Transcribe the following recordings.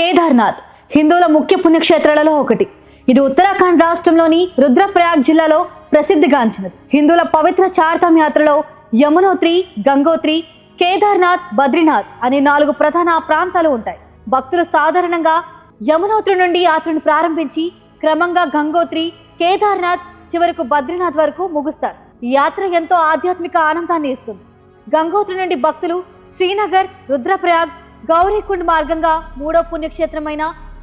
కేదార్నాథ్ హిందువుల ముఖ్య పుణ్యక్షేత్రాలలో ఒకటి. ఇది ఉత్తరాఖండ్ రాష్ట్రంలోని రుద్రప్రయాగ్ జిల్లాలో ప్రసిద్ధిగాంచినది. హిందువుల పవిత్ర చార్ధామ్ యాత్రలో యమునోత్రి గంగోత్రి కేదార్నాథ్ బద్రీనాథ్ అనే నాలుగు ప్రధాన ప్రాంతాలు ఉంటాయి. భక్తులు సాధారణంగా యమునోత్రి నుండి యాత్రను ప్రారంభించి క్రమంగా గంగోత్రి కేదార్నాథ్ చివరకు బద్రీనాథ్ వరకు ముగుస్తారు. ఈ యాత్ర ఎంతో ఆధ్యాత్మిక ఆనందాన్ని ఇస్తుంది. గంగోత్రి నుండి భక్తులు శ్రీనగర్ రుద్రప్రయాగ్ గౌరీకుండ్ మార్గంగా మూడో పుణ్యక్షేత్రమైన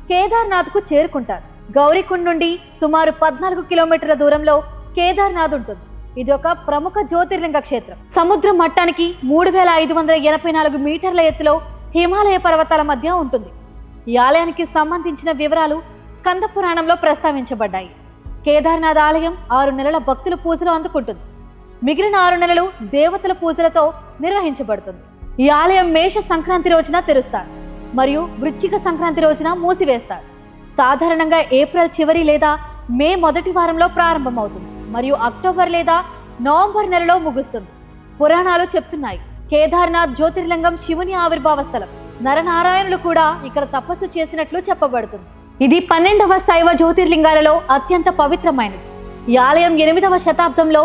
కేదార్నాథ్కు చేరుకుంటారు. గౌరీకుండ్ నుండి సుమారు పద్నాలుగు కిలోమీటర్ల దూరంలో కేదార్నాథ్ ఉంటుంది. ఇది ఒక ప్రముఖ జ్యోతిర్లింగ క్షేత్రం. సముద్ర మట్టానికి మూడు వేల ఐదు వందల ఎనభై నాలుగు మీటర్ల ఎత్తులో హిమాలయ పర్వతాల మధ్య ఉంటుంది. ఈ ఆలయానికి సంబంధించిన వివరాలు స్కంద పురాణంలో ప్రస్తావించబడ్డాయి. కేదార్నాథ్ ఆలయం ఆరు నెలల భక్తుల పూజలు అందుకుంటుంది. మిగిలిన ఆరు నెలలు దేవతల పూజలతో నిర్వహించబడుతుంది. ఈ ఆలయం మేష సంక్రాంతి రోజున తెరుస్తారు మరియు వృచ్చిక సంక్రాంతి రోజున మూసివేస్తారు. సాధారణంగా ఏప్రిల్ చివరి లేదా మే మొదటి వారంలో ప్రారంభమవుతుంది మరియు అక్టోబర్ లేదా నవంబర్ నెలలో ముగుస్తుంది. పురాణాలు చెప్తున్నాయి కేదార్నాథ్ జ్యోతిర్లింగం శివుని ఆవిర్భావ స్థలం. నరనారాయణులు కూడా ఇక్కడ తపస్సు చేసినట్లు చెప్పబడుతుంది. ఇది పన్నెండవ శైవ జ్యోతిర్లింగాలలో అత్యంత పవిత్రమైనది. ఈ ఆలయం ఎనిమిదవ శతాబ్దంలో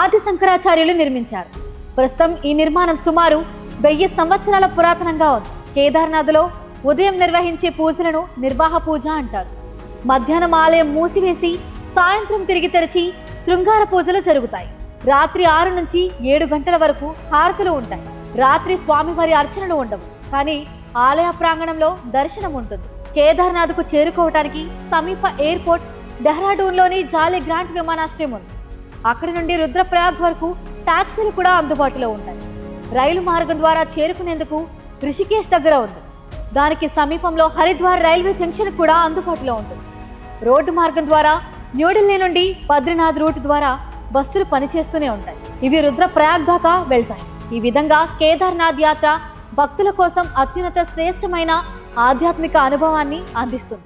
ఆది శంకరాచార్యులు నిర్మించారు. ప్రస్తుతం ఈ నిర్మాణం సుమారు వెయ్యి సంవత్సరాల పురాతనంగా ఉంది. కేదార్నాథ్లో ఉదయం నిర్వహించే పూజలను నిర్వాహ పూజ అంటారు. మధ్యాహ్నం ఆలయం మూసివేసి సాయంత్రం తిరిగి తెరిచి శృంగార పూజలు జరుగుతాయి. రాత్రి ఆరు నుంచి ఏడు గంటల వరకు హారతులు ఉంటాయి. రాత్రి స్వామివారి అర్చనలు ఉండవు. కానీ ఆలయ ప్రాంగణంలో దర్శనం ఉంటుంది. కేదార్నాథ్కు చేరుకోవటానికి సమీప ఎయిర్పోర్ట్ డెహ్రాడూన్లోని జాలీ గ్రాంట్ విమానాశ్రయం ఉంది. అక్కడి నుండి రుద్రప్రయాగ్ వరకు ట్యాక్సీలు కూడా అందుబాటులో ఉంటాయి. రైలు మార్గం ద్వారా చేరుకునేందుకు రిషికేష్ దగ్గర ఉంది. దానికి సమీపంలో హరిద్వార్ రైల్వే జంక్షన్ కూడా అందుబాటులో ఉంటుంది. రోడ్డు మార్గం ద్వారా న్యూఢిల్లీ నుండి బద్రీనాథ్ రూట్ ద్వారా బస్సులు పనిచేస్తూనే ఉంటాయి. ఇవి రుద్రప్రయాగ్ దాకా వెళ్తాయి. ఈ విధంగా కేదార్నాథ్ యాత్ర భక్తుల కోసం అత్యున్నత శ్రేష్టమైన ఆధ్యాత్మిక అనుభవాన్ని అందిస్తుంది.